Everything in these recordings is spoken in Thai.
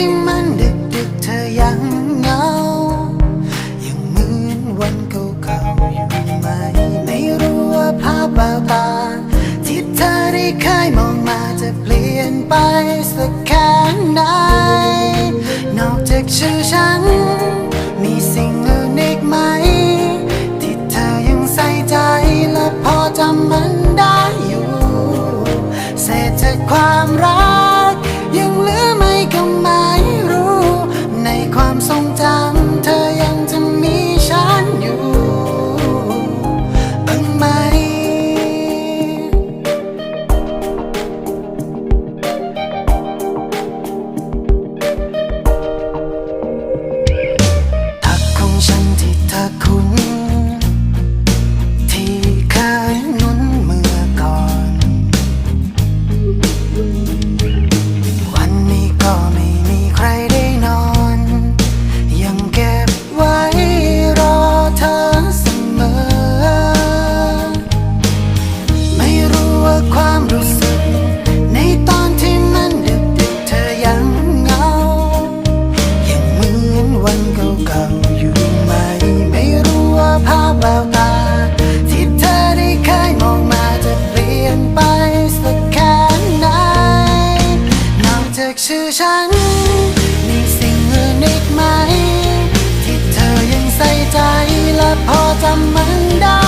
ที่มันดึกดึกเธอยังเหงา ยังเหมือนวันเก่าๆอยู่ไหมไม่รู้ว่าภาพแววตา ที่เธอได้เคยมองมาจะเปลี่ยนไปสักแค่ไหน นอกจากชื่อฉัน มีสิ่งอื่นอีกไหม ที่เธอยังใส่ใจและพอจำมัน พอจำมันได้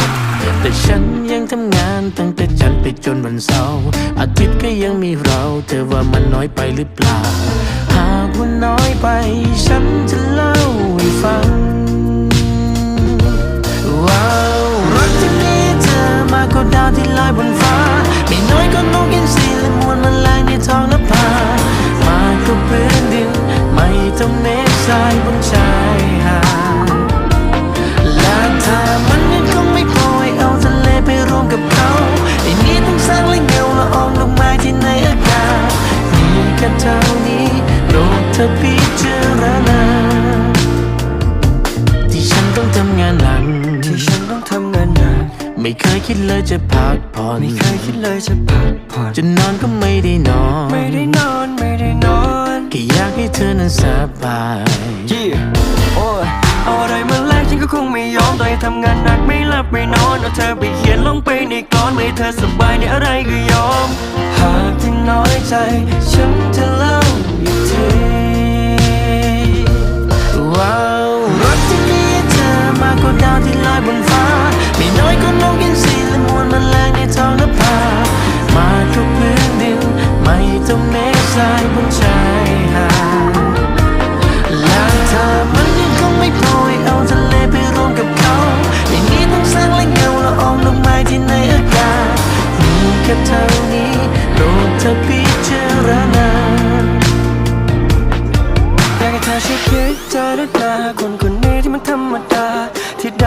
แต่ฉันยังทำงานตั้งแต่จันทร์ไปจนวันเสาร์อาทิตย์ก็ยังมีเรา เธอว่ามันน้อยไปหรือเปล่า หากว่าน้อยไป ฉันจะเล่าให้ฟัง ว้าวรักที่มีเธอมากกว่าดาวที่ลอยบนฟ้า ไม่น้อยก็นกอินทรีและมวลมันแรงในท้องนภามากกว่าพื้นดิน ไม่เท่าเมฆทรายบนชายหาด กับเขาไอ้นี้ต้องสร้างและเงาละอองลงมาที่ในอากาศอพิจารณาที่ฉันต้องทำงานหนักที่ฉันต้องทำงานหนักไม่เคยคิดเลยจะพักผ่อนไม่เคยคิดเลยจะพักผ่อนจะนอนก็ไม่ได้นอน ไม่ได้นอนไม่ได้นอนแค่อยากให้เธอนั้นสบายยี่โคงไม่ยอมต่อยทำงานหนักไม่หลับไม่นอนเอาเธอไปเขียนลงไปในกลอนไม่เธอสบายในอะไรก็ยอม หากที่น้อยใจฉัน อพิจารณาอยากให้เธอช่วยพิจารณาคนคนนี้ที่มันธรรมดา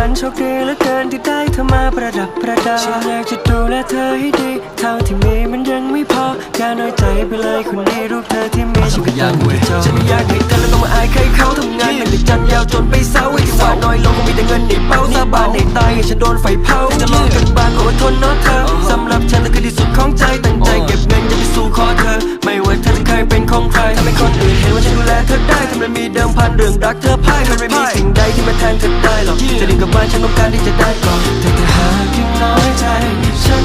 ที่ดันโชคดีเหลือเกินที่ได้เธอมาประดับประดาฉันอยากจะดูแลเธอให้ดีเท่าที่มีมันยังไม่พออย่าน้อยใจไปเลยคนนี้รูปเธอที่มีฉันก็ยังไม่จบฉันไม่อยากให้เธอแล้วต้องมาอายใครเขาทำงานหนักจากจันทร์ยาวจนไปเสาร์ไอ้ที่ว่าน้อยลงคงมีแต่เงินในเป้าสาบานในตายให้ฉันโดนไฟเผาจะลองกันบ้างขออดทนเนาะเธอสำหรับฉันเธอคือที่สุดของใจตั้งใจเก็บเงินจะไปสู่ขอเธอ ไม่ว่าเธอจะเคยเป็นของใครทำให้คนอื่นเห็น ได้ทำไมมีเดิมพันเรื่องรักเธอพ่ายมันไม่มีสิ่งใดที่มาแทนเธอได้หรอกจะดึงกลับมาฉันต้องการที่จะได้ก่อนแต่ถ้าหากยังน้อยใจฉัน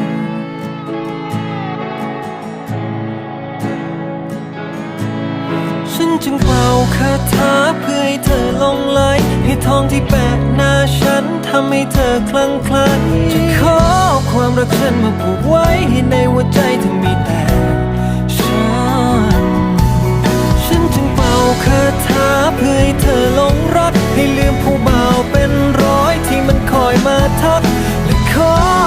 จึงเป่าคาถาเพื่อให้เธอลงไหลให้ทองที่แปะหน้าฉันทำให้เธอคลั่งคล้จะขอความรักฉันมาผูกไว้ให้ในหัวใจเธอมีแต่ฉัน ฉันจึงเป่าคาถาเพื่อให้เธอลงรัก ให้ลืมผู้บ่าวเป็นร้อยที่มันคอยมาทักและคอ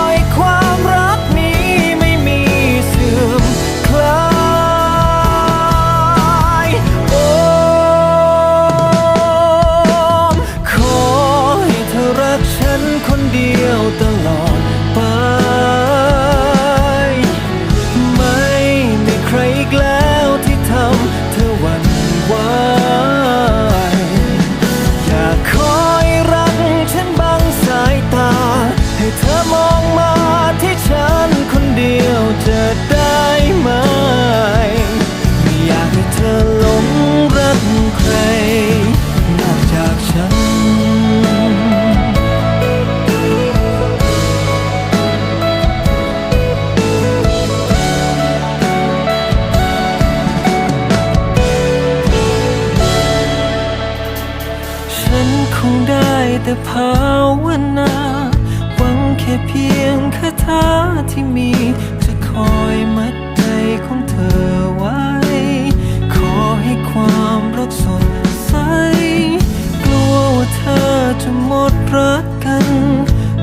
มดรักกัน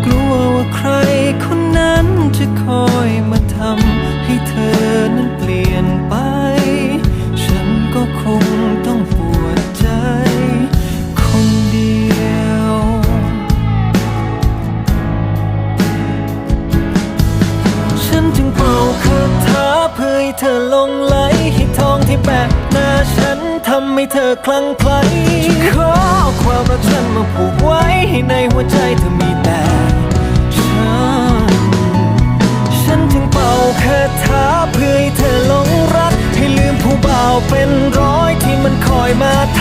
กลัวว่าใครคนนั้นจะคอยมาทำให้เธอนั้นเปลี่ยนไป ฉันก็คงต้องปวดใจ คนเดียว ฉันจึงเป่าคาถาเพื่อให้เธอลงไหลให้ทองที่แปะหน้าฉันทำให้เธอคลั่งไคล้ขอความรักฉันมาผูกไว้ ในหัวใจเธอมีแต่ฉัน ฉันจึงเป่าคาถาเพื่อให้เธอหลงรัก ให้ลืมผู้บ่าวเป็นร้อยที่มันคอยมาท